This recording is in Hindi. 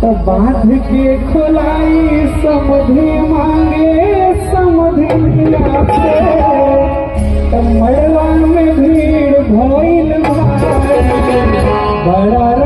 तो बाँध के खुलाई समधि मांगे समधि से तो में भीड़ भइल भारी। बड़ा